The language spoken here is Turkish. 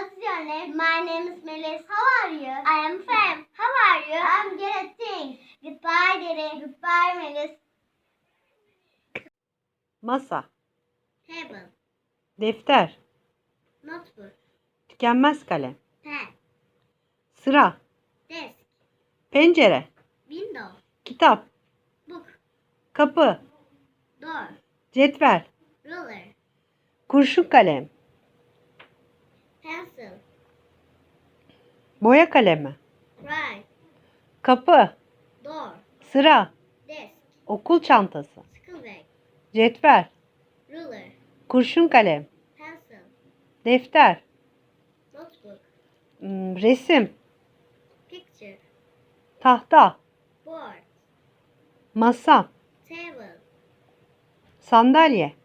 What's your name? My name is Melis. How are you? I am fine. How are you? I'm good. Thanks. Goodbye, Derin. Goodbye, Melis. Masa, Table. defter, Notebook. tükenmez kalem, Pen. sıra, Desk. pencere, Window. kitap, Book. kapı, Door. cetvel, Ruler. kurşun kalem, Pencil. boya kalemi, Cry. kapı, Door. sıra, Desk. okul çantası, School bag. cetvel, Ruler. kurşun kalem, Pencil. defter, Notebook. hmm, resim, Picture. tahta, Board. masa, Table. sandalye.